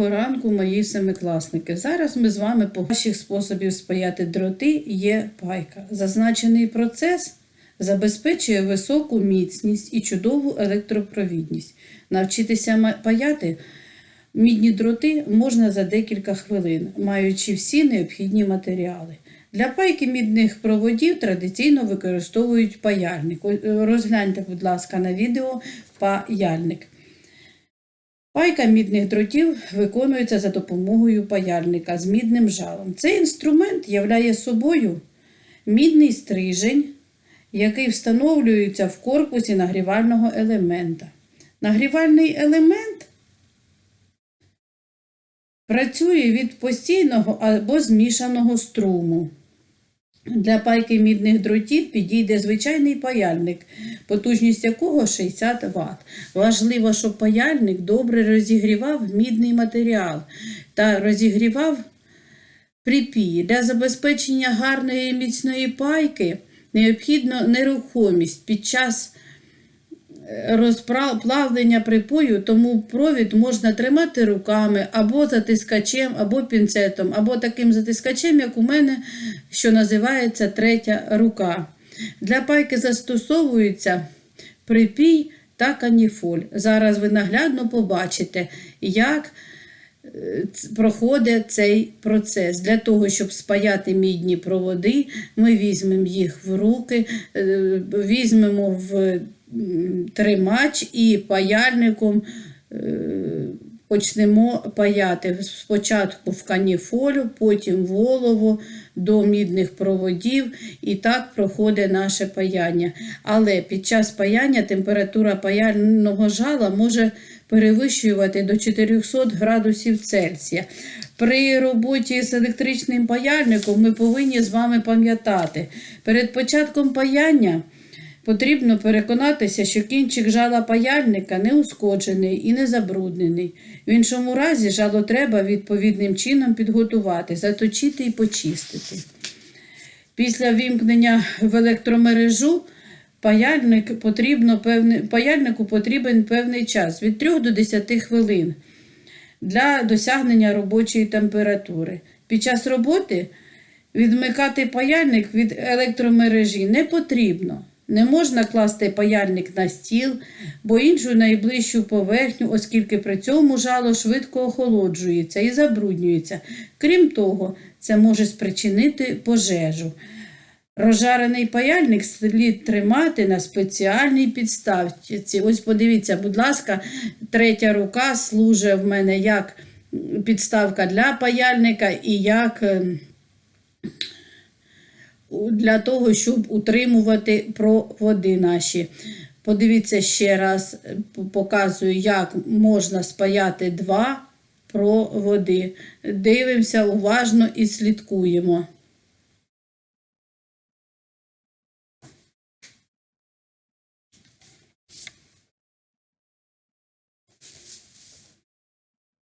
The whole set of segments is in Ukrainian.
Доброго ранку, мої семикласники. Зараз ми з вами по ваших способів спаяти дроти є пайка. Зазначений процес забезпечує високу міцність і чудову електропровідність. Навчитися паяти мідні дроти можна за декілька хвилин, маючи всі необхідні матеріали. Для пайки мідних проводів традиційно використовують паяльник. Розгляньте, будь ласка, на відео паяльник. Пайка мідних дротів виконується за допомогою паяльника з мідним жалом. Цей інструмент являє собою мідний стрижень, який встановлюється в корпусі нагрівального елемента. Нагрівальний елемент працює від постійного або змішаного струму. Для пайки мідних дротів підійде звичайний паяльник, потужність якого 60 Вт. Важливо, щоб паяльник добре розігрівав мідний матеріал та розігрівав припії. Для забезпечення гарної міцної пайки необхідна нерухомість під час розплавлення припою, тому провід можна тримати руками або затискачем, або пінцетом, або таким затискачем, як у мене, що називається третя рука. Для пайки застосовується припій та каніфоль. Зараз ви наглядно побачите, як е, проходить цей процес. Для того, щоб спаяти мідні проводи, ми візьмемо їх в руки, е, візьмемо в тримач і паяльником е, почнемо паяти. Спочатку в каніфолю, потім в олово до мідних проводів, і так проходить наше паяння. Але під час паяння температура паяльного жала може перевищувати до 400 градусів Цельсія. При роботі з електричним паяльником ми повинні з вами пам'ятати, перед початком паяння потрібно переконатися, що кінчик жала паяльника не ушкоджений і не забруднений. В іншому разі жало треба відповідним чином підготувати, заточити і почистити. Після вімкнення в електромережу паяльник потрібно певне, паяльнику потрібен певний час від 3 до 10 хвилин для досягнення робочої температури. Під час роботи відмикати паяльник від електромережі не потрібно. Не можна класти паяльник на стіл, бо іншу найближчу поверхню, оскільки при цьому жало швидко охолоджується і забруднюється. Крім того, це може спричинити пожежу. Розжарений паяльник слід тримати на спеціальній підставці. Ось подивіться, будь ласка, третя рука служить в мене як підставка для паяльника і як е, для того, щоб утримувати проводи наші. Подивіться ще раз, показую, як можна спаяти два проводи. Дивимося уважно і слідкуємо.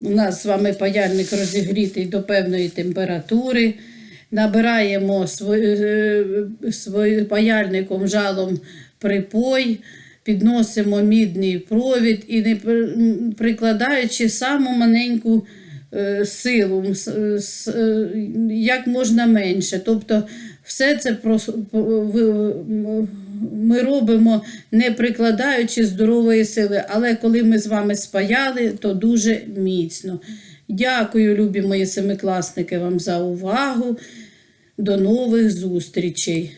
У нас з вами паяльник розігрітий до певної температури. Набираємо своїм паяльником жалом припой, підносимо мідний провід і не прикладаючи саму маленьку е, силу, е, як можна менше. Тобто все це ми робимо не прикладаючи здорової сили, але коли ми з вами спаяли, то дуже міцно. Дякую, любі мої семикласники, вам за увагу. До нових зустрічей!